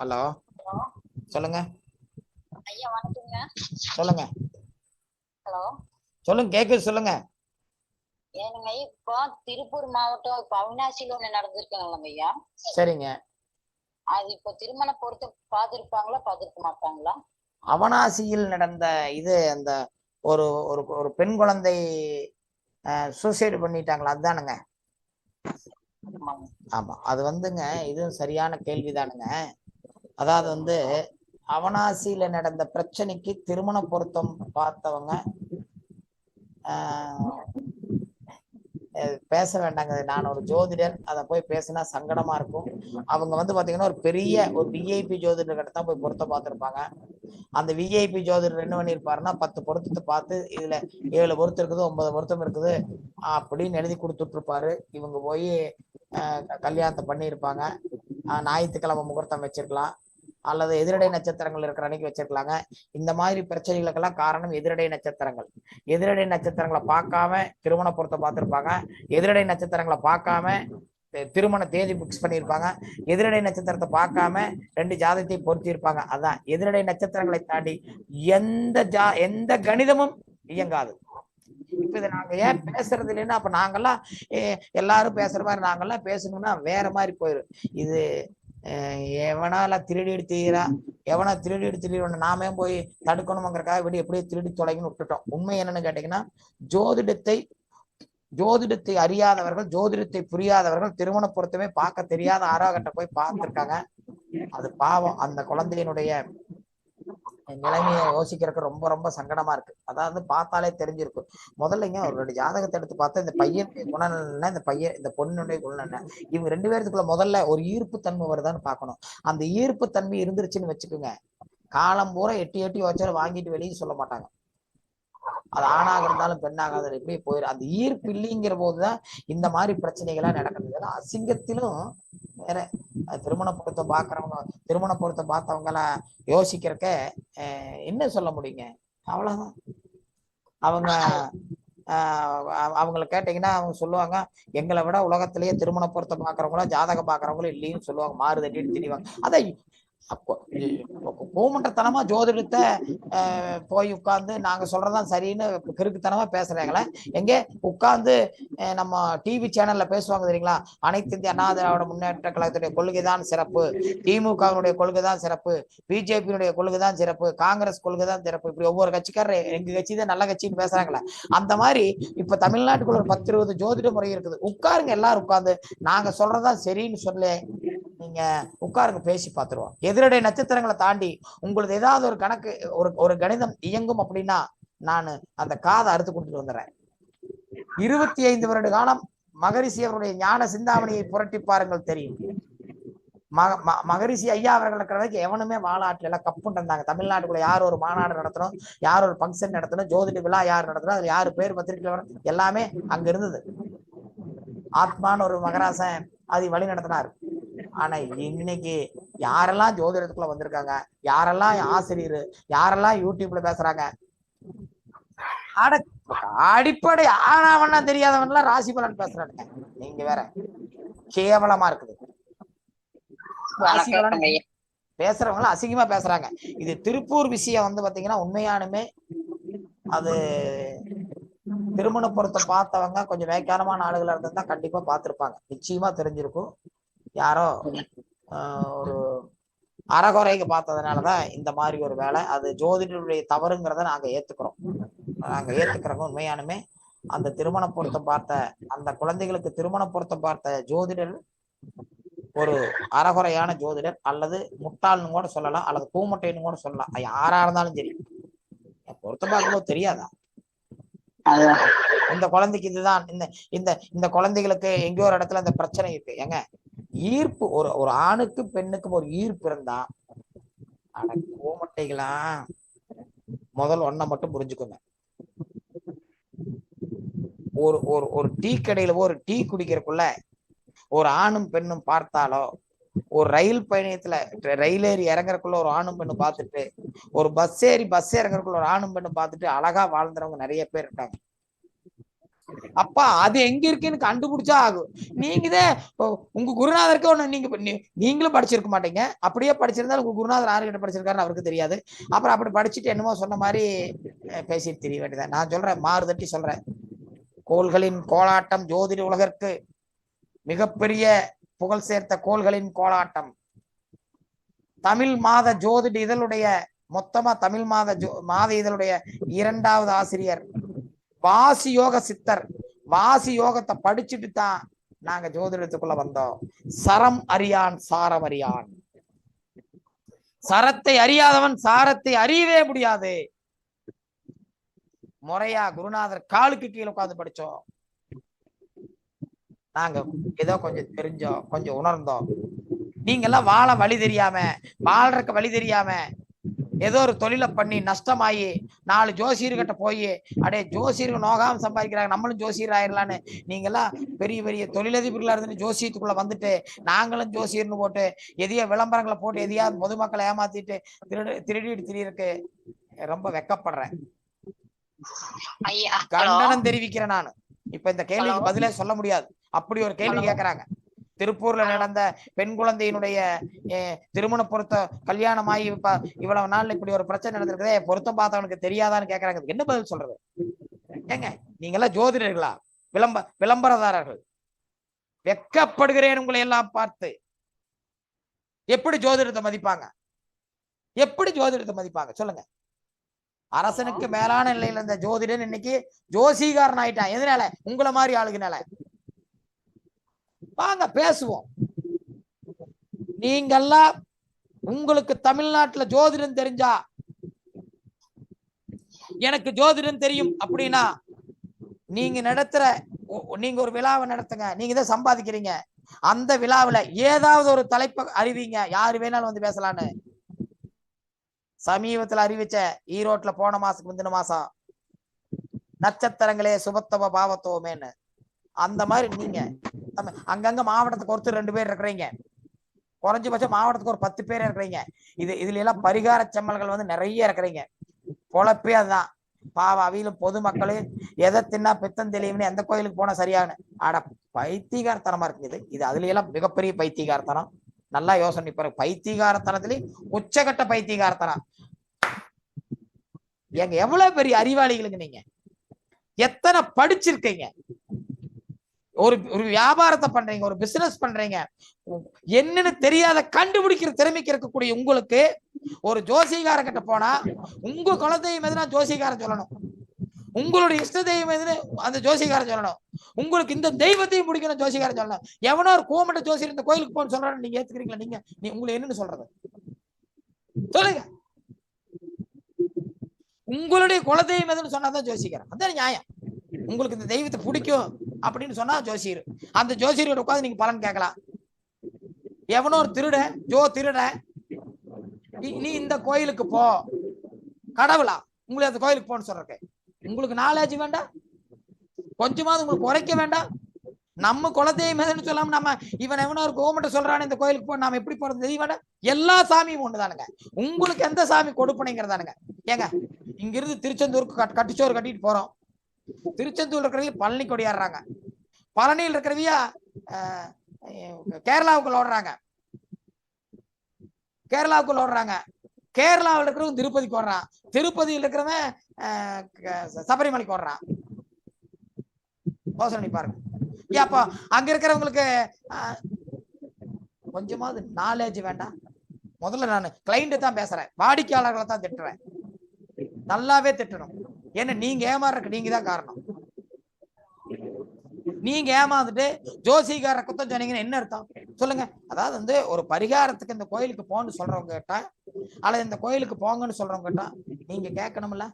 Hello. சொல்லுங்க. ஐயா வணக்கங்க. சொல்லுங்க. ஹலோ. சொல்லுங்க கேக்குது சொல்லுங்க. ஏனுங்க இப்போ திருப்பூர் மாவட்டம் இப்ப அவினாசியில ஒண்ணு நடந்திருக்காங்களாங்க ஐயா. சரிங்க. அது இப்போ திருமண பொறுத்து பார்த்திருப்பாங்களா பார்த்திருக்க மாட்டாங்களா? அவனாசியில் நடந்த இது அந்த ஒரு ஒரு ஒரு பெண் குழந்தை சூசைடு பண்ணிட்டாங்களா அதுதானுங்க. ஆமா அது வந்துங்க இதுவும் சரியான கேள்விதானுங்க. அதாவது வந்து அவனாசியில நடந்த பிரச்சனைக்கு திருமண பொருத்தம் பார்த்தவங்க பேச வேண்டாங்க. நான் ஒரு ஜோதிடர் அதை போய் பேசினா சங்கடமா இருக்கும். அவங்க வந்து பாத்தீங்கன்னா ஒரு பெரிய ஒரு விஐபி ஜோதிடர் கிட்ட தான் போய் பொருத்தம் பார்த்திருப்பாங்க. அந்த விஐபி ஜோதிடர் என்ன பண்ணிருப்பாருன்னா பத்து பொருத்தத்தை பார்த்து இதுல ஏழு பொருத்தம் இருக்குது ஒன்பது பொருத்தம் இருக்குது அப்படின்னு எழுதி கொடுத்துட்டு இருப்பாரு இவங்க போய் கல்யாணத்தை பண்ணியிருப்பாங்க. ஞாயிற்றுக்கிழமை முகூர்த்தம் வச்சிருக்கலாம். அல்லது எதிரடை நட்சத்திரங்கள் இருக்கிற அன்னைக்கு வச்சிருக்கலாங்க. இந்த மாதிரி பிரச்சனைகளுக்கெல்லாம் காரணம் எதிரடை நட்சத்திரங்கள். எதிரடை நட்சத்திரங்களை பார்க்காம திருமண பொருத்தம் பார்த்திருப்பாங்க. எதிரடை நட்சத்திரங்களை பார்க்காம திருமண தேதி பிக்ஸ் பண்ணியிருப்பாங்க. எதிரடை நட்சத்திரத்தை பார்க்காம ரெண்டு ஜாதகத்தையும் பொருத்தியிருப்பாங்க. அதான் எதிரடை நட்சத்திரங்களை தாண்டி எந்த ஜா எந்த கணிதமும் இயங்காது. இப்ப இதை நாங்க ஏன் பேசுறது இல்லைன்னா அப்ப நாங்கெல்லாம் எல்லாரும் பேசுற மாதிரி நாங்கெல்லாம் பேசணும்னா வேற மாதிரி போயிடும் இது எவனால திருடி எடுத்துகிறா எவனா திருடி எடுத்து நாமே போய் தடுக்கணுங்கிறக்காக விட எப்படியே திருடி தொலைங்கன்னு விட்டுட்டோம். உண்மை என்னன்னு கேட்டீங்கன்னா ஜோதிடத்தை ஜோதிடத்தை அறியாதவர்கள் ஜோதிடத்தை புரியாதவர்கள் திருமண பொருத்தமே பார்க்க தெரியாத ஆறாகட்ட போய் பார்த்துருக்காங்க. அது பாவம். அந்த குழந்தையினுடைய நிலைமையை யோசிக்கிறதுக்கு ரொம்ப ரொம்ப சங்கடமா இருக்கு. அதாவது பார்த்தாலே தெரிஞ்சிருக்கும். முதல்லங்க அவருடைய ஜாதகத்தை எடுத்து பார்த்தா இந்த பையனுடைய குணம் என்ன இந்த பையன் இந்த பொண்ணுடைய குணம் என்ன இவங்க ரெண்டு பேர்த்துக்குள்ள முதல்ல ஒரு ஈர்ப்பு தன்மை வருதான்னு பார்க்கணும். அந்த ஈர்ப்பு தன்மை இருந்துருச்சுன்னு வச்சுக்கோங்க. காலம் பூரா எட்டி எட்டி வச்சாலும் வாங்கிட்டு வெளியே சொல்ல மாட்டாங்க. அது ஆணாக இருந்தாலும் பெண்ணாக இருந்தாலும் எப்படி போயிடும் அந்த ஈர்ப்பு இல்லைங்கிற போதுதான் இந்த மாதிரி பிரச்சனைகள்லாம் நடக்குது. ஏன்னா அசிங்கத்திலும் வேற. திருமண பொருத்தம் பாக்குறவங்க திருமண பொருத்தம் பார்த்தவங்க எல்லாம் யோசிக்கிறக்க என்ன சொல்ல முடியுங்க? அவ்வளவுதான். அவங்க ஆஹ் அவங்கள கேட்டீங்கன்னா அவங்க சொல்லுவாங்க எங்களை விட உலகத்திலேயே திருமண பொருத்தம் பாக்குறவங்களோ ஜாதகம் பாக்குறவங்களோ இல்லைன்னு சொல்லுவாங்க. மாறு தட்டிட்டு திரிவாங்க. அதான் பூமண்டத்தனமா ஜோதிடத்தை போய் உட்கார்ந்து நாங்க சொல்றதான் சரின்னு கிறுக்குத்தனமா பேசுறாங்களே. எங்க? உட்கார்ந்து நம்ம டிவி சேனல்ல பேசுவாங்க தெரியுங்களா? அனைத்து இந்திய அண்ணா திராவிட முன்னேற்ற கழகத்துடைய கொள்கைதான் சிறப்பு. திமுகவினுடைய கொள்கை தான் சிறப்பு. பிஜேபியினுடைய கொள்கை தான் சிறப்பு. காங்கிரஸ் கொள்கை தான் சிறப்பு. இப்படி ஒவ்வொரு கட்சிக்காரர் எங்க கட்சி தான் நல்ல கட்சின்னு பேசுறாங்களே. அந்த மாதிரி இப்ப தமிழ்நாட்டுக்குள்ள ஒரு பத்து இருபது ஜோதிட முறை இருக்குது. உட்காருங்க எல்லாரும் உட்கார்ந்து. நாங்க சொல்றதா சரின்னு சொல்லு. நீங்க உட்காருங்க பேசி பார்த்துருவோம். எதிரடை நட்சத்திரங்களை தாண்டி உங்களுக்கு ஏதாவது ஒரு கணக்கு ஒரு ஒரு கணிதம் இயங்கும் அப்படின்னா நான் அந்த காதை அறுத்து கொடுத்துட்டு வந்துடுறேன். இருபத்தி ஐந்து வருட காலம் மகரிஷி அவருடைய ஞான சிந்தாமணியை புரட்டி பாருங்கள் தெரியும். மக ம- மகரிஷி ஐயா அவர்கள் இருக்கிற வரைக்கும் எவனுமே மாநாட்டில் எல்லாம் கப்புன்னு இருந்தாங்க தமிழ்நாட்டுக்குள்ள யார் ஒரு மாநாடு நடத்தணும் யார் ஒரு ஃபங்க்ஷன் நடத்தணும் ஜோதிட விழா யார் நடத்தணும் அதுல யார் பேர் பத்திரிகையில் வரும் எல்லாமே அங்க இருந்தது. ஆத்மான்னு ஒரு மகராசன் அதை வழி நடத்தினார். ஆனா இன்னைக்கு யாரெல்லாம் ஜோதிடத்துக்குள்ள வந்திருக்காங்க? யாரெல்லாம் ஆசிரியர்? யாரெல்லாம் யூடியூப்ல பேசுறாங்க? அட அடிப்படை ஆனாவன்னா தெரியாதவன்லாம் ராசி பலன் பேசுறானுங்க. நீங்க வேற கேவலமா இருக்குது. ராசி பலன் அசிங்கமா பேசுறாங்க. இது திருப்பூர் விஷயம் வந்து பாத்தீங்கன்னா உண்மையானுமே அது திருமண பொருத்தம் பார்த்தவங்க கொஞ்சம் வேக்காரமான ஆளுகளா இருந்தா கண்டிப்பா பார்த்திருப்பாங்க. நிச்சயமா தெரிஞ்சிருக்கும். யாரோ ஒரு அறகுறைக்கு பார்த்ததுனாலதான் இந்த மாதிரி ஒரு வேலை. அது ஜோதிடருடைய தவறுங்கிறத நாங்க ஏத்துக்கிறோம். நாங்க ஏத்துக்கிறோங்க உண்மையானுமே அந்த திருமண பொருத்தம் பார்த்த அந்த குழந்தைகளுக்கு திருமண பொருத்தம் பார்த்த ஜோதிடர் ஒரு அறகுறையான ஜோதிடர் அல்லது முட்டாள்னு கூட சொல்லலாம் அல்லது பூமட்டைன்னு கூட சொல்லலாம். யாரா இருந்தாலும் சரி. பொருத்தம் பார்க்கும்போது தெரியாதா? இந்த குழந்தைக்கு இதுதான் இந்த இந்த இந்த குழந்தைகளுக்கு எங்கேயோ ஒரு இடத்துல இந்த பிரச்சனை இருக்கு. ஏங்க ஈர்ப்பு ஒரு ஒரு ஆணுக்கு பெண்ணுக்கும் ஒரு ஈர்ப்பு இருந்தா அட பூமட்டைகளா முதல் ஒன்ன மட்டும் புரிஞ்சுக்கோங்க. ஒரு ஒரு ஒரு டீ கடையில ஒரு டீ குடிக்கிறக்குள்ள ஒரு ஆணும் பெண்ணும் பார்த்தாலோ ஒரு ரயில் பயணத்துல ரயில் ஏறி இறங்குறக்குள்ள ஒரு ஆணும் பெண்ணும் பார்த்துட்டு ஒரு பஸ் ஏறி பஸ் இறங்குறக்குள்ள ஒரு ஆணும் பெண்ணும் பார்த்துட்டு அழகா வாழ்ந்துறவங்க நிறைய பேர் இருக்காங்க. அப்பா அது எங்க இருக்குன்னு கண்டுபிடிச்சா ஆகும். நீங்க தான் உங்க குருநாதருக்கு ஒண்ணு நீங்க நீங்களும் படிச்சிருக்க மாட்டீங்க. அப்படியே படிச்சிருந்தாலும் உங்க குருநாதர் யாருக்கிட்ட படிச்சிருக்காருன்னு அவருக்கு தெரியாது. அப்புறம் அப்படி படிச்சுட்டு என்னமோ சொன்ன மாதிரி பேசிட்டு தெரிய வேண்டியதான் நான் சொல்றேன் மாறுதட்டி சொல்றேன். கோள்களின் கோலாட்டம் ஜோதிட உலகிற்கு மிகப்பெரிய புகழ் சேர்த்த கோள்களின் கோலாட்டம் தமிழ் மாத ஜோதிட இதழுடைய மொத்தமா தமிழ் மாத ஜோ மாத இதழுடைய இரண்டாவது ஆசிரியர். வாசி யோக சித்தர். வாசி யோகத்தை படிச்சுட்டு தான் நாங்க ஜோதிடத்துக்குள்ள வந்தோம். சரம் அறியான் சாரம் அறியான். சரத்தை அறியாதவன் சாரத்தை அறியவே முடியாது. முறையா குருநாதர் காலுக்கு கீழே உட்காந்து படிச்சோம். நாங்க ஏதோ கொஞ்சம் தெரிஞ்சோம் கொஞ்சம் உணர்ந்தோம். நீங்க எல்லாம் வாழ வழி தெரியாம வாழ்றதுக்கு வழி தெரியாம ஏதோ ஒரு தொழிலை பண்ணி நஷ்டமாயி நாலு ஜோசியர்கிட்ட போய் அடே ஜோசியர்கள் நோகாம சம்பாதிக்கிறாங்க நம்மளும் ஜோசியர் ஆயிரலான்னு. நீங்க எல்லாம் பெரிய பெரிய தொழிலதிபர்களா இருந்து ஜோசியத்துக்குள்ள வந்துட்டு நாங்களும் ஜோசியர்னு போட்டு எதையோ விளம்பரங்களை போட்டு எதையாவது பொதுமக்களை ஏமாத்திட்டு திருடு திருடிட்டு திரியறதுக்கு ரொம்ப வெக்கப்படுறேன். கண்டனம் தெரிவிக்கிறேன் நானு. இப்ப இந்த கேள்விக்கு. பதிலே சொல்ல முடியாது. அப்படி ஒரு கேள்வி. கேக்குறாங்க. திருப்பூர்ல நடந்த பெண் குழந்தையினுடைய அஹ், திருமண பொருத்தம் கல்யாணம் ஆகி இப்ப இவ்வளவு நாள் இப்படி ஒரு பிரச்சனை நடந்திருக்குதே பொருத்தம் பார்த்தவனுக்கு தெரியாதான்னு கேக்குறாங்க. என்ன பதில் சொல்றது? ஏங்க நீங்க எல்லாம் ஜோதிடர்களா? விளம்ப விளம்பரதாரர்கள். வெக்கப்படுகிறேன் உங்களை எல்லாம் பார்த்து. எப்படி ஜோதிடத்தை மதிப்பாங்க? எப்படி ஜோதிடத்தை மதிப்பாங்க? சொல்லுங்க. அரசனுக்கு மேலான நிலையில இருந்த ஜோதிடன் இன்னைக்கு ஜோசிகாரன் ஆயிட்டான். எதனால? உங்களை மாதிரி ஆளுகினால வாங்க பேசுவோம். நீங்கெல்லாம் உங்களுக்கு தமிழ்நாட்டுல ஜோதிடம் தெரிஞ்சா எனக்கு ஜோதிடம் தெரியும் அப்படின்னா நீங்க நடத்துற நீங்க ஒரு விழாவை நடத்துங்க நீங்க தான் சம்பாதிக்கிறீங்க. அந்த விழாவுல ஏதாவது ஒரு தலைப்பை அறிவிங்க யாரு வேணாலும் வந்து பேசலான்னு. சமீபத்துல அறிவிச்ச ஈரோட்ல போன மாசத்துக்கு முந்தின மாசம் நட்சத்திரங்களே சுபத்தவ பாவத்தோமேன்னு. அந்த மாதிரி நீங்க. நம்ம அங்கங்க மாவட்டத்துக்கு ஒருத்தர் ரெண்டு பேர் இருக்கிறீங்க. குறைஞ்சபட்சம் மாவட்டத்துக்கு ஒரு பத்து பேர் இருக்கிறீங்க. இது இதுல எல்லாம் பரிகார செம்மல்கள் வந்து நிறைய இருக்கிறீங்க. பொழப்பே அதுதான். பாவம் அவியிலும் பொதுமக்களும் எதை தின்னா பித்தம் தெளிவுன்னு எந்த கோயிலுக்கு போனா சரியான ஆட பைத்தியகாரத்தனமா இருக்குது இது. இது அதுல எல்லாம் மிகப்பெரிய பைத்தியகாரத்தனம். நல்லா யோசனை பாருங்க. பைத்தியகாரத்தனத்திலேயே உச்சகட்ட பைத்தியகாரத்தனம் எங்க எவ்வளவு பெரிய அறிவாளிகளுங்க நீங்க. எத்தனை படிச்சிருக்கீங்க. ஒரு ஒரு வியாபாரத்தை பண்றீங்க ஒரு பிசினஸ் பண்றீங்க. என்னன்னு தெரியாத கண்டுபிடிக்கிற திறமைக்கு இருக்கக்கூடிய உங்களுக்கு ஒரு ஜோசிகாரன் கிட்ட போனா உங்க குலதெய்வம் எதுனா ஜோசிகாரன் சொல்லணும். உங்களுடைய இஷ்ட தெய்வம் எதுன்னு அந்த ஜோசிகாரன் சொல்லணும். உங்களுக்கு இந்த தெய்வத்தையும் பிடிக்கணும் ஜோசிகாரன் சொல்லணும். எவனோ ஒரு கோமட்ட ஜோசியர் இந்த கோயிலுக்கு போன்னு சொல்றாரு நீங்க ஏத்துக்கிறீங்களா? நீங்க நீ உங்களை என்னன்னு சொல்றது? சொல்லுங்க. உங்களுடைய குலதெய்வம் எதுன்னு சொன்னாதான் ஜோசிக்கிறேன் அதான் நியாயம். உங்களுக்கு இந்த தெய்வத்தை பிடிக்கும். அப்படின்னு சொன்னா ஜோசியர். அந்த ஜோசியரோட உட்காந்து நீங்க பலன் கேட்கலாம். எவனோ ஒரு திருட ஜோ திருட நீ- நீ இந்த கோயிலுக்கு போ. கடவுளா உங்களை அந்த கோயிலுக்கு போன்னு சொல்றக்கு உங்களுக்கு நாலேஜ் வேண்டாம் கொஞ்சமாவது உங்களுக்கு குறைக்க வேண்டாம் நம்ம குலதெய்வம் எதுன்னு சொல்லாம நம்ம இவன் எவனோ ஒரு கவர்மெண்ட் சொல்றானே இந்த கோயிலுக்கு போ நாம எப்படி போறது? தெரிய வேண்டாம். எல்லா சாமியும் ஒண்ணுதானுங்க. உங்களுக்கு எந்த சாமி கொடுப்பனைங்கிறதானுங்க. ஏங்க இங்கிருந்து திருச்செந்தூருக்கு கட்- கட்டிச்சோறு கட்டிட்டு போறோம். திருச்செந்தூர் இருக்கிறவங்க பழனி கொடியாடுறாங்க. பழனியில் இருக்கிறவங்க கேரளாவுக்குள்ள ஓடுறாங்க. கேரளாவுக்குள்ள ஓடுறாங்க. கேரளாவில் இருக்கிறவங்க திருப்பதிக்கு ஓடுறான். திருப்பதியில் இருக்கிறவன் சபரிமலைக்கு ஓடுறான். யோசனை பாருங்க. ஏன் அப்போ அங்க இருக்கிறவங்களுக்கு கொஞ்சமாவது நாலேஜ் வேண்டாம். முதல்ல நான் கிளைண்ட் தான் பேசுறேன். வாடிக்கையாளர்களை தான் திட்டுறேன். நல்லாவே திட்டணும். ஏன்னா நீங்க ஏமாறுறக்கு நீங்க தான் காரணம். நீங்க ஏமாந்துட்டு ஜோசிகார குத்தம் சொன்னீங்கன்னு என்ன அர்த்தம்? சொல்லுங்க. அதாவது வந்து ஒரு பரிகாரத்துக்கு இந்த கோயிலுக்கு போன்னு சொல்றவங்க கிட்ட அல்லது இந்த கோயிலுக்கு போங்கன்னு சொல்றவங்க கிட்ட நீங்க கேட்கணும்ல?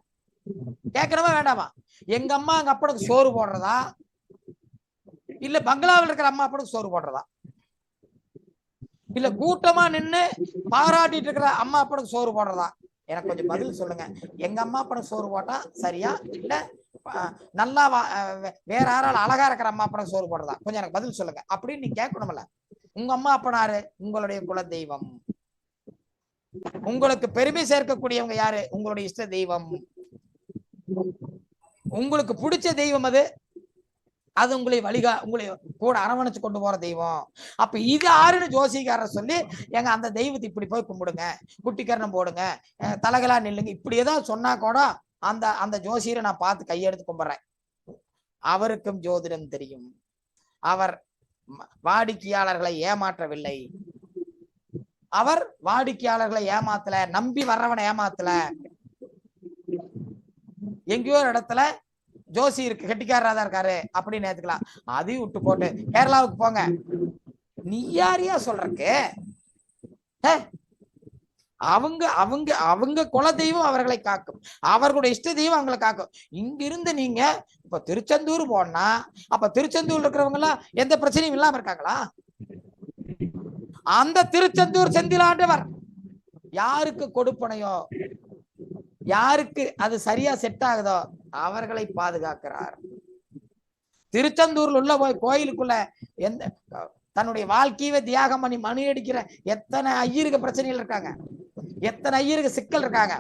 கேட்கணுமா வேண்டாமா? எங்க அம்மா எங்க அப்பனுக்கு சோறு போடுறதா? இல்ல பங்களாவில் இருக்கிற அம்மா அப்பனுக்கு சோறு போடுறதா? இல்ல கூட்டமா நின்னு பாராட்டிட்டு இருக்கிற அம்மா அப்பனுக்கு சோறு போடுறதா? எனக்கு கொஞ்சம் பதில் சொல்லுங்க. எங்க அம்மா அப்பனுக்கு சோறு போட்டா சரியா? இல்ல நல்லா வேற யாரால அழகா இருக்கிற அம்மா அப்பனுக்கு சோறு போடுறதா? கொஞ்சம் எனக்கு பதில் சொல்லுங்க. அப்படின்னு நீங்க கேட்கணும்ல. உங்க அம்மா அப்பனாரு உங்களுடைய குல தெய்வம் உங்களுக்கு பெருமை சேர்க்கக்கூடியவங்க யாரு? உங்களுடைய இஷ்ட தெய்வம். உங்களுக்கு பிடிச்ச தெய்வம் அது? அது உங்களை வழிகா உங்களை கூட அரவணைச்சு கொண்டு போற தெய்வம். அப்ப இது ஆறுன்னு ஜோசிக்காரர் சொல்லி எங்க அந்த தெய்வத்தை இப்படி போய் கும்பிடுங்க. குட்டிக்கரணம் போடுங்க. தலைகளா நில்லுங்க. இப்படி ஏதாவது சொன்னா கூட அந்த அந்த ஜோசியரை நான் பார்த்து கையெடுத்து கும்பிடுறேன். அவருக்கும் ஜோதிடம் தெரியும். அவர் வாடிக்கையாளர்களை ஏமாற்றவில்லை. அவர் வாடிக்கையாளர்களை ஏமாத்தல நம்பி வர்றவனை ஏமாத்தல. எங்கேயோ ஒரு இடத்துல ஜோசி இருக்கு கெட்டிக்காரரா தான் இருக்காரு அப்படின்னு ஏத்துக்கலாம் அதையும் விட்டு போட்டு கேரளாவுக்கு போங்க. நீ யாரியா சொல்றக்கு? ஹே? அவங்க அவங்க அவங்க குல தெய்வம் அவர்களை காக்கும். அவர்களுடைய இஷ்ட தெய்வம் அவங்களை காக்கும். இங்க இருந்து நீங்க இப்ப திருச்செந்தூர் போனா அப்ப திருச்செந்தூர்ல இருக்கிறவங்க எல்லாம் எந்த பிரச்சனையும் இல்லாம இருக்காங்களா? அந்த திருச்செந்தூர் செந்திலாண்டவர் யாருக்கு கொடுப்பனையோ யாருக்கு அது சரியா செட் ஆகுதோ அவர்களை பாதுகாக்கிறார். திருச்செந்தூர்ல உள்ள போய் கோயிலுக்குள்ள எந்த தன்னுடைய வாழ்க்கையவே தியாகம் பண்ணி மணி அடிக்கிற எத்தனை ஐயருக்கு பிரச்சனைகள் இருக்காங்க. எத்தனை ஐயருக்கு சிக்கல் இருக்காங்க.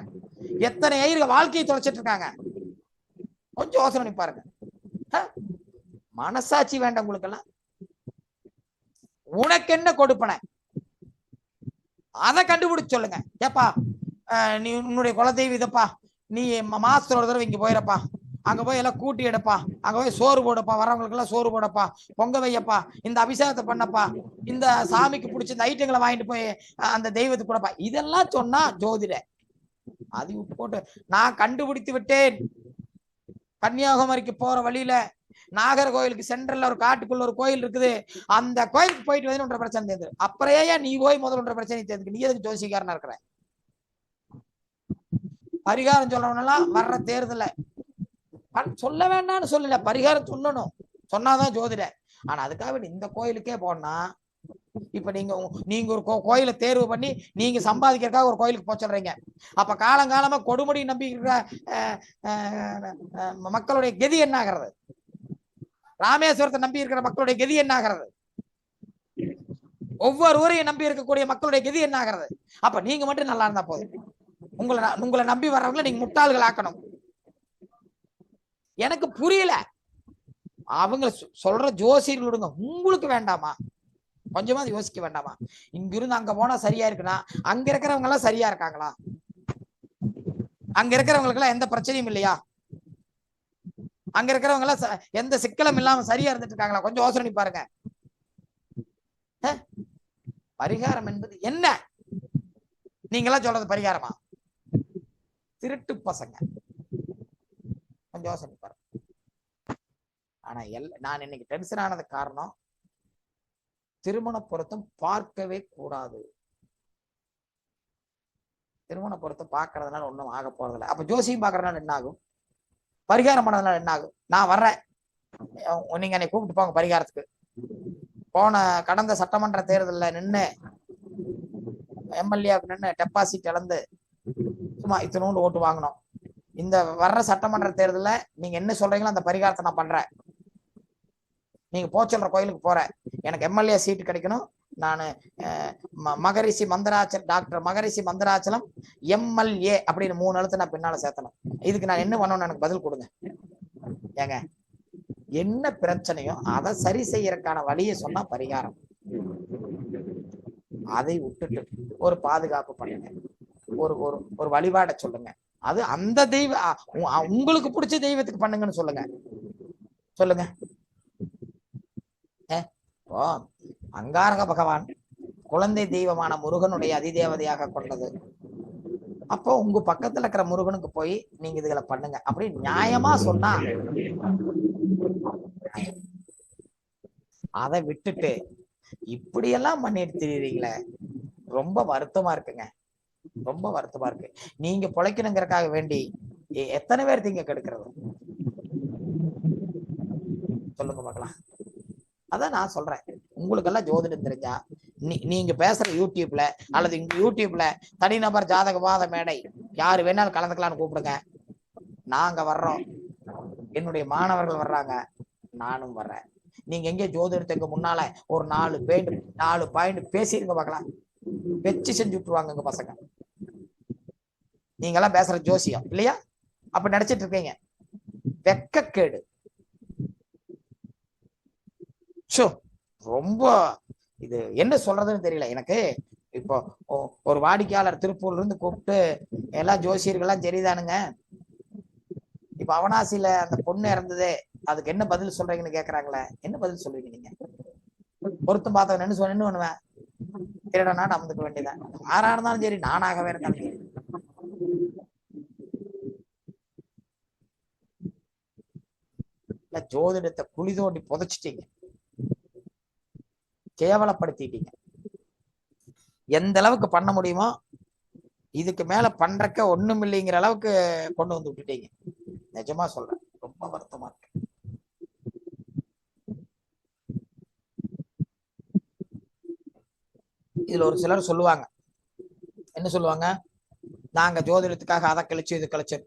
எத்தனை ஐயருக்கு வாழ்க்கையை தொலைச்சிட்டு இருக்காங்க. கொஞ்சம் யோசனை பாருங்க. மனசாட்சி வேண்டாம் உங்களுக்கெல்லாம். உனக்கு என்ன கொடுப்பன? அதை கண்டுபிடிச்சு சொல்லுங்க. ஏப்பா அஹ், நீ உன்னுடைய குலதெய்வம் இதப்பா. நீ மாசத்தோட மாசத்துல ஒரு தடவை இங்க போயிடப்பா அங்க போய் எல்லாம் கூட்டி எடுப்பா. அங்க போய் சோறு போடுப்பா. வரவங்களுக்கு எல்லாம் சோறு போடப்பா. பொங்க வையப்பா. இந்த அபிஷேகத்தை பண்ணப்பா. இந்த சாமிக்கு பிடிச்ச இந்த ஐட்டங்களை வாங்கிட்டு போய் அந்த தெய்வத்துக்கு கொடுப்பா இதெல்லாம் சொன்னா ஜோதிட. அது போட்டு நான் கண்டுபிடித்து விட்டேன். கன்னியாகுமரிக்கு போற வழியில நாகர்கோயிலுக்கு சென்ட்ரல்ல ஒரு காட்டுக்குள்ள ஒரு கோயில் இருக்குது. அந்த கோயிலுக்கு போயிட்டு வந்து ஒன்றரை பிரச்சனை தேர்ந்து அப்புறம் ஏன் நீ போய் முதல் ஒன்றரை பிரச்சனை தேர்ந்து நீ எதுக்கு ஜோசிக்காரனா இருக்கிற? பரிகாரம் சொல்றவனெல்லாம் வர்ற தேர்தல சொல்ல வேண்டாம்னு சொல்லல பரிகாரம் சொல்லணும். சொன்னாதான் ஜோதிட ஆனா அதுக்காக இந்த கோயிலுக்கே போனா இப்ப நீங்க நீங்க ஒரு கோ- கோயிலை தேர்வு பண்ணி நீங்க சம்பாதிக்கிறதுக்காக ஒரு கோயிலுக்கு போக சொல்றீங்க. அப்ப காலங்காலமா கொடுமுடி நம்பி இருக்கிற அஹ், மக்களுடைய கதி என்ன ஆகிறது ராமேஸ்வரத்தை நம்பி இருக்கிற மக்களுடைய கதி என்ன ஆகிறது ஒவ்வொரு ஊரையும் நம்பி இருக்கக்கூடிய மக்களுடைய கதி என்ன ஆகிறது அப்ப நீங்க மட்டும் நல்லா இருந்தா போதும். உங்களை ந- உங்களை நம்பி வர்றவங்களை நீங்க முட்டாள்கள் ஆக்கணும் எனக்கு புரியல. அவங்க சொ- சொல்ற ஜோசியர்கள் விடுங்க. உங்களுக்கு வேண்டாமா? கொஞ்சமாவது யோசிக்க வேண்டாமா? இங்கிருந்து அங்க போனா சரியா இருக்குன்னா அங்க இருக்கிறவங்க எல்லாம் சரியா இருக்காங்களா? அங்க இருக்கிறவங்களுக்கு எல்லாம் எந்த பிரச்சனையும் இல்லையா? அங்க இருக்கிறவங்க எல்லாம் ச- எந்த சிக்கலும் இல்லாம சரியா இருந்துட்டு இருக்காங்களா? கொஞ்சம் யோசனை பாருங்க. பரிகாரம் என்பது என்ன? நீங்களா சொல்றது பரிகாரமா? திருட்டு பசங்க. கொஞ்சம் யோசனை பாருங்க. ஆனா எல் நான் இன்னைக்கு டென்ஷன் ஆனது காரணம் திருமண பொருத்தம் பார்க்கவே கூடாது. திருமண பொருத்தம் பார்க்கறதுனால ஒண்ணும் ஆக போறதில்ல. அப்ப ஜோசியம் பார்க்கறதுனால என்ன ஆகும்? பரிகாரம் பண்ணதுனால என்ன ஆகும்? நான் வர்றேன். நீங்க என்னை கூப்பிட்டு போங்க பரிகாரத்துக்கு. போன கடந்த சட்டமன்ற தேர்தல்ல நின்னு எம்எல்ஏ நின்னு டெபாசிட் இழந்து சும்மா இத்தனோண்டு ஓட்டு வாங்கணும். இந்த வர்ற சட்டமன்ற தேர்தலில் நீங்க என்ன சொல்றீங்களோ அந்த பரிகாரத்தை நான் பண்றேன். நீங்க போச்சல்ற கோயிலுக்கு போறேன் எனக்கு எம்எல்ஏ சீட்டு கிடைக்கணும். நான் மகரிஷி மந்தராச்சல் டாக்டர் மகரிஷி மந்தராச்சலம் எம்எல்ஏ அப்படின்னு மூணு எழுத்து நான் பின்னால சேர்த்தணும். இதுக்கு நான் என்ன பண்ணணும்னு எனக்கு பதில் கொடுங்க. ஏங்க என்ன பிரச்சனையோ அதை சரி செய்யறதுக்கான வழியை சொன்னா பரிகாரம். அதை விட்டுட்டு ஒரு பாதுகாப்பு பண்ணுங்க ஒரு ஒரு ஒரு வழிபாட சொல்லுங்க. அது அந்த தெய்வ உங்களுக்கு பிடிச்ச தெய்வத்துக்கு பண்ணுங்கன்னு சொல்லுங்க. சொல்லுங்க. ஓ அங்காரக பகவான் குழந்தை தெய்வமான முருகனுடைய அதிதேவதையாக கொண்டது. அப்போ உங்க பக்கத்துல இருக்கிற முருகனுக்கு போய் நீங்க இதுகளை பண்ணுங்க. அப்படி நியாயமா சொன்னா அதை விட்டுட்டு இப்படியெல்லாம் பண்ணிட்டு ரொம்ப வருத்தமா இருக்குங்க. ரொம்ப வருத்தமா இருக்கு. நீங்க பொழைக்கணுங்கிறக்காக வேண்டி எத்தனை பேர் தீங்க கெடுக்கிறது? சொல்லுங்க பார்க்கலாம். அதான் நான் சொல்றேன். உங்களுக்கு எல்லாம் ஜோதிடம் தெரிஞ்சா நீங்க பேசுற யூடியூப்ல அல்லது இங்க யூடியூப்ல தனிநபர் ஜாதகவாத மேடை யாரு வேணாலும் கலந்துக்கலாம்னு கூப்பிடுங்க. நாங்க வர்றோம். என்னுடைய மாணவர்கள் வர்றாங்க. நானும் வர்றேன். நீங்க எங்கே ஜோதிடத்துக்கு முன்னால ஒரு நாலு பேண்ட் நாலு பாயிண்ட் பேசிருங்க பார்க்கலாம். வச்சு செஞ்சு விட்டுருவாங்க எங்க பசங்க. நீங்க எல்லாம் பேசுற ஜோசியம் இல்லையா? அப்ப நினைச்சிட்டு இருக்கீங்க. வெக்கக்கேடு. ஷோ ரொம்ப இது என்ன சொல்றதுன்னு தெரியல. எனக்கு இப்போ ஒரு வாடிக்கையாளர் திருப்பூர்ல இருந்து கூப்பிட்டு எல்லாம் ஜோசியர்கள்லாம் சரிதானுங்க. இப்ப அவனாசியில அந்த பொண்ணு இறந்ததே அதுக்கு என்ன பதில் சொல்றீங்கன்னு கேக்குறாங்களே? என்ன பதில் சொல்றீங்க நீங்க? பொருத்தம் பார்த்தவன் என்ன சொன்ன என்ன பண்ணுவேன் திருடனா நமந்துக்க வேண்டியதான் யாரா இருந்தாலும் சரி நானாகவே இருந்தாலும் சரி இல்ல ஜோதிடத்தை குழி தோண்டி புதைச்சிட்டீங்க. கேவலப்படுத்திட்டீங்க. எந்த அளவுக்கு பண்ண முடியுமோ இதுக்கு மேல பண்றக்க ஒண்ணும் இல்லைங்கிற அளவுக்கு கொண்டு வந்து விட்டுட்டீங்க. நிஜமா சொல்றேன் ரொம்ப வருத்தமா இருக்கு. இதுல ஒரு சிலர் சொல்லுவாங்க. என்ன சொல்லுவாங்க? நாங்க ஜோதிடத்துக்காக அதை கழிச்சு இது கழிச்சு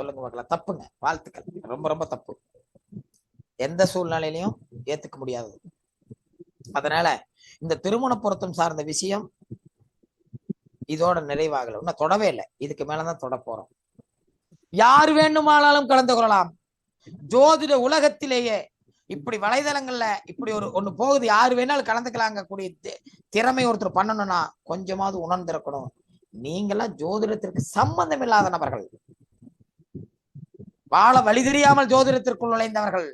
சொல்லுங்க பார்க்கலாம் தப்புங்க. வாழ்த்துக்கள். ரொம்ப ரொம்ப தப்பு. எந்த சூழ்நிலையிலையும் ஏத்துக்க முடியாது. அதனால இந்த திருமண பொருத்தம் சார்ந்த விஷயம் இதோட நிறைவாகல. இன்னும் தொடவே இல்லை. இதுக்கு மேலதான் தொட போறோம். யார் வேண்டுமானாலும் கலந்து கொள்ளலாம். ஜோதிட உலகத்திலேயே இப்படி வலைதளங்கள்ல இப்படி ஒரு ஒண்ணு போகுது. யாரு வேணாலும் கலந்துக்கலாங்க. கூடிய தி- திறமை ஒருத்தர் பண்ணணும்னா கொஞ்சமாவது உணர்ந்திருக்கணும். நீங்கெல்லாம் ஜோதிடத்திற்கு சம்பந்தம் இல்லாத நபர்கள். வாழ வழி தெரியாமல் ஜோதிடத்திற்குள் நுழைந்தவர்கள்.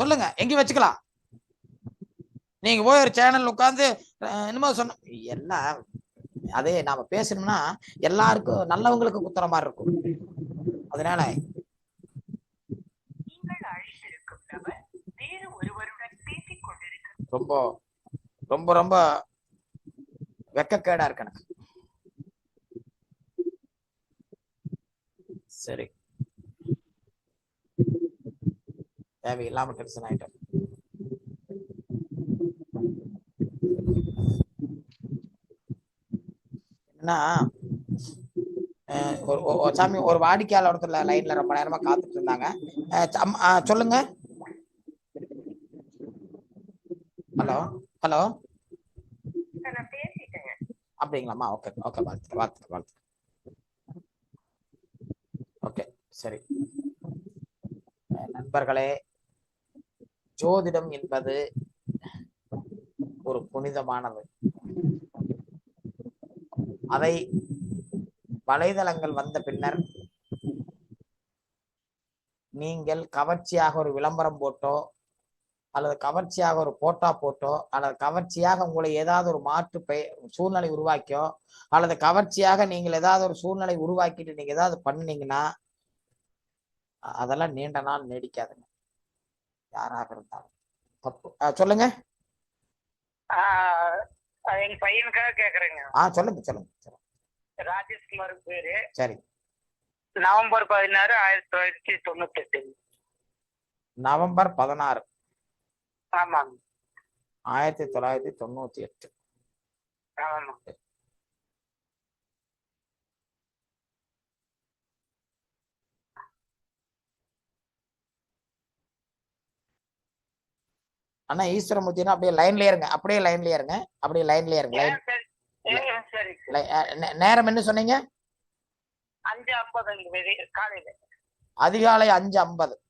சொல்லுங்க எங்க வச்சுக்கலாம். நீங்க போய் ஒரு சேனல் உட்கார்ந்து என்னமோ சொன்ன எல்லாம் அதே நாம பேசணும்னா எல்லாருக்கும் நல்லவங்களுக்கு குத்துற மாதிரி இருக்கும். அதனால ரொம்ப ரொம்ப ரொம்ப வெக்கக்கேடா இருக்கு எனக்கு சரி. தேவையில்லாம டென்ஷன் ஆயிட்டேன். என்ன அஹ், ஒரு சாமி ஒரு வாடிக்கையாளர் ஒருத்தர் லைன்ல ரொம்ப நேரமா காத்துட்டு இருந்தாங்க. சொல்லுங்க. Hello hello. அப்படிங்களாம்மா? ஓகே ஓகே வாழ்த்து வாழ்த்து வாழ்த்து ஓகே சரி. நண்பர்களே ஜோதிடம் என்பது ஒரு புனிதமானது. அதை வலைதளங்கள் வந்த பின்னர் நீங்கள் கவர்ச்சியாக ஒரு விளம்பரம் போட்டோ அல்லது கவர்ச்சியாக ஒரு போட்டா போட்டோ அல்லது கவர்ச்சியாக உங்களை ஏதாவது ஒரு மாற்று பெய சூழ்நிலை உருவாக்கியோ அல்லது கவர்ச்சியாக நீங்கள் ஏதாவது ஒரு சூழ்நிலை உருவாக்கிட்டு நீங்க ஏதாவது பண்ணீங்கன்னா அதெல்லாம் நீண்ட நாள் நீடிக்காதுங்க. யாராக இருந்தாலும். தப்பு. சொல்லுங்க. எங்க பையனுக்காக கேக்குறேங்க. ஆ சொல்லுங்க சொல்லுங்க சொல்லுங்க. ராஜேஷ்குமார் பேரு. சரி. நவம்பர் பதினாறு ஆயிரத்தி தொள்ளாயிரத்தி தொண்ணூத்தி எட்டு நவம்பர் பதினாறு. ஆமாங்க. ஆயிரத்தி தொள்ளாயிரத்தி தொண்ணூத்தி எட்டு ஆமாங்க அண்ணா ஈஸ்வரமூர்த்தினா அப்படியே லைன்லயே இருங்க. அப்படியே லைன்லயே இருங்க. அப்படியே லைன்லயே இருங்க. லைன் நேரம் என்ன சொன்னீங்க? அதிகாலை அஞ்சு ஐம்பது.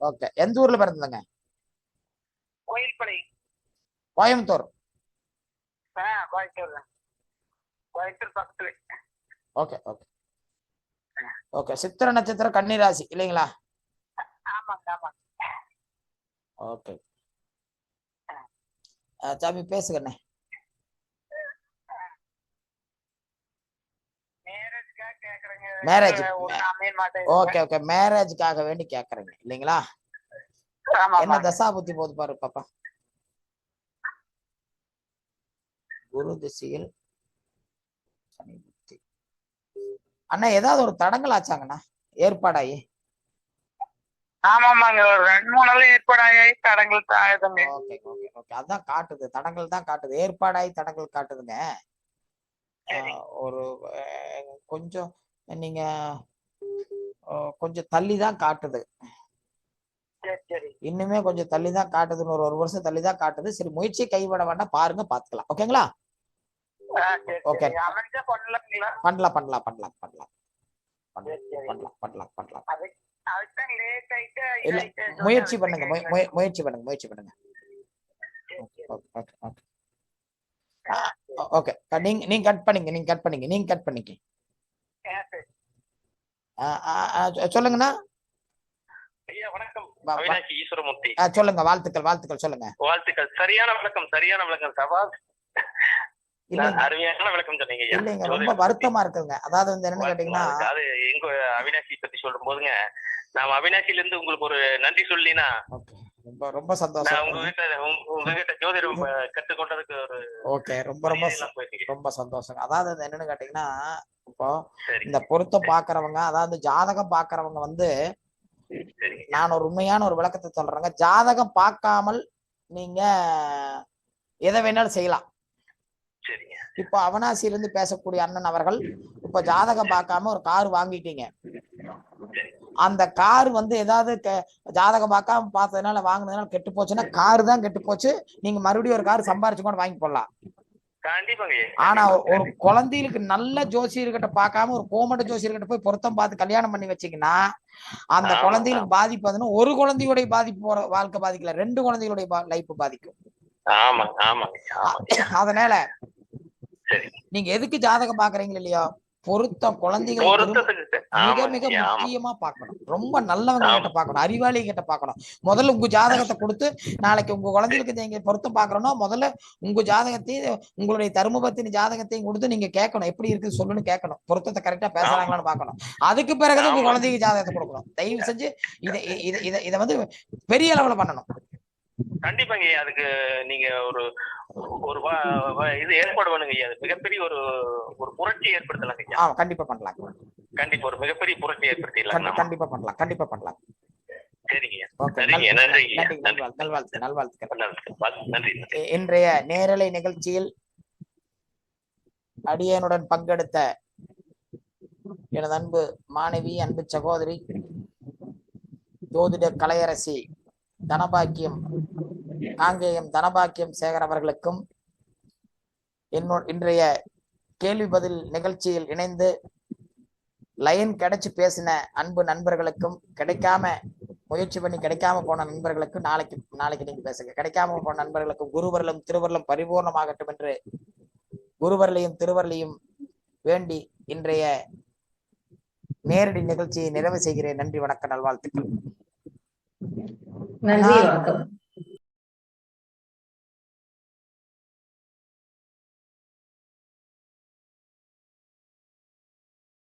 ஓகே. எந்த ஊர்ல பிறந்ததுங்க? கோயில்படை. கோயம்புத்தூர். கோயம்புத்தூர் பக்கத்துல. Okay okay. ஓகே. சித்திர நட்சத்திரம் கன்னிராசி இல்லைங்களா? ஆமாங்க ஆமாங்க. ஓகே. சாமி அமைய மாட்டேங்குது ஓகே ஓகே. மேரேஜுக்காக வேண்டி கேக்குறீங்க. இல்லைங்களா? என்ன தசா புத்தி போது பாரு பாப்பா. குரு திசையில் சனி புத்தி. அண்ணா ஏதாவது ஒரு தடங்கள் ஆச்சாங்கண்ணா? ஏற்பாடாயி? ஆமாமாங்க ஒரு ரெண்டு மூணு நாள் ஏற்பாடாகி தடங்கள் தாயுதுங்க ஓகே ஓகே ஓகே. அதான் காட்டுது. தடங்கள் தான் காட்டுது. ஏற்பாடாயி தடங்கள் காட்டுதுங்க. ஒரு கொஞ்சம் நீங்க கொஞ்சம் தள்ளி தான் காட்டுது. சரி சரி. இன்னுமே கொஞ்சம் தள்ளி தான் காட்டுதுன்னு ஒரு ஒரு வருஷம் தள்ளி தான் காட்டுது. சரி முயற்சியை கைவிட வேண்டாம். பாருங்க பாத்துக்கலாம் ஓகேங்களா? பண்ணலாங்களா? பண்ணலாம் பண்ணலாம் பண்ணலாம் பண்ணலாம். பண்ணலாம் பண்ணலாம் பண்ணலாம். இல்ல முயற்சி பண்ணுங்க முய- முய- முயற்சி பண்ணுங்க முயற்சி பண்ணுங்க. Okay okay okay. ஓகே. நீங்க நீங்க கட் பண்ணீங்க நீங்க கட் பண்ணீங்க நீங்க கட் பண்ணிக்க. சொல்லுங்கண்ணா. அவினாஷி ஈஸ்வரமூர்த்தி. ஆ, சொல்லுங்க வாழ்த்துக்கள் வாழ்த்துக்கள் சொல்லுங்க. வாழ்த்துக்கள். சரியான விளக்கம் சரியான விளக்கம் சபா இல்லைங்க. அருமையான விளக்கம் சொன்னீங்க இல்லைங்க ரொம்ப வருத்தமா இருக்குங்க. அதாவது வந்து என்னன்னு கேட்டீங்கன்னா. அது எங்க அவினாஷி பத்தி சொல்லும் போதுங்க நாம அவினாஷில இருந்து உங்களுக்கு ஒரு நன்றி சொல்லினா ரொம்ப ரொம்ப நான் சந்தோஷம். வீட்டுல உங்க- உங்க வீட்டை ஜோதிடம் கத்துக்கொண்டதுக்கு ஒரு ஓகே. ரொம்ப ரொம்ப. ரொம்ப சந்தோஷம். அதாவது என்னன்னு கேட்டீங்கன்னா இப்போ இந்த பொருத்தம் பாக்குறவங்க அதாவது ஜாதகம் பாக்குறவங்க வந்து நான் ஒரு உண்மையான ஒரு விளக்கத்தை சொல்றேங்க. ஜாதகம் பார்க்காமல் நீங்க எதை வேணாலும் செய்யலாம். இப்போ அவனாசியில இருந்து பேசக்கூடிய அண்ணன் அவர்கள் இப்ப ஜாதகம் பார்க்காம ஒரு கார் வாங்கிட்டீங்க. அந்த கார் வந்து ஏதாவது ஜாதகம் பார்க்காம பார்த்ததுனால வாங்கினதுனால கெட்டு போச்சுன்னா கார் தான் கெட்டு போச்சு. நீங்க மறுபடியும் ஒரு கார் சம்பாரிச்சு கூட வாங்கி போடலாம். ஆனா ஒரு குழந்தைகளுக்கு நல்ல ஜோசியர்கிட்ட பார்க்காம ஒரு கோமட்ட ஜோசியர்கிட்ட போய் பொருத்தம் பார்த்து கல்யாணம் பண்ணி வச்சீங்கன்னா அந்த குழந்தைகளுக்கு பாதிப்பு அதுன்னு ஒரு குழந்தையுடைய பாதிப்பு போற வாழ்க்கை பாதிக்கல. ரெண்டு குழந்தைகளுடைய லைஃப் பாதிக்கும். அதனால நீங்க எதுக்கு ஜாதகம் பாக்குறீங்க இல்லையோ? பொருத்தம் குழந்தைகள் மிக மிக முக்கியமா பார்க்கணும். ரொம்ப நல்லவங்க. கிட்ட பார்க்கணும். அறிவாளி கிட்ட பார்க்கணும். முதல்ல உங்க ஜாதகத்தை கொடுத்து நாளைக்கு உங்க குழந்தைகளுக்கு நீங்க பொருத்தம் பார்க்கறோம்னா முதல்ல உங்க ஜாதகத்தையும் உங்களுடைய தருமபத்தின் ஜாதகத்தையும் கொடுத்து நீங்க கேட்கணும். எப்படி இருக்குது சொல்லுன்னு கேட்கணும். பொருத்தத்தை கரெக்டா பேசுறாங்களான்னு பார்க்கணும். அதுக்கு பிறகுதான் உங்க. குழந்தைக்கு ஜாதகத்தை கொடுக்கணும். தயவு செஞ்சு இதை இதை இதை இதை வந்து பெரிய அளவுல பண்ணணும். கண்டிப்பாங்க அதுக்கு நீங்க ஒரு ஒரு இது ஏற்பாடு பண்ணுங்க அது மிகப்பெரிய ஒரு ஒரு புரட்சி ஏற்படுத்தலாங்க ஆமா கண்டிப்பா பண்ணலாம். கண்டிப்பா ஒரு மிகப்பெரிய புரட்சி ஏற்படுத்திடலாம். கண்டிப்பா பண்ணலாம் கண்டிப்பா பண்ணலாம். இன்றைய நேரலை நிகழ்ச்சியில் அடியனுடன் பங்கெடுத்த எனது அன்பு மாணவி அன்பு சகோதரி ஜோதிட கலையரசி தனபாக்கியம் காங்கேயம் தனபாக்கியம் சேகர் அவர்களுக்கும் என்னோ இன்றைய கேள்வி பதில் நிகழ்ச்சியில் இணைந்து லைன் கிடைச்சு பேசின அன்பு நண்பர்களுக்கும் கிடைக்காம முயற்சி பண்ணி கிடைக்காம போன நண்பர்களுக்கும் நாளைக்கு நாளைக்கு நீங்க பேசுங்க. கிடைக்காம போன நண்பர்களுக்கும் குருவரலும் திருவரலும் பரிபூர்ணமாகட்டும் என்று குருவரலையும் திருவரலையும் வேண்டி இன்றைய நேரடி நிகழ்ச்சியை நிறைவு செய்கிறேன். நன்றி வணக்கம் நல்வாழ்த்துக்கள். நன்றி வணக்கம்.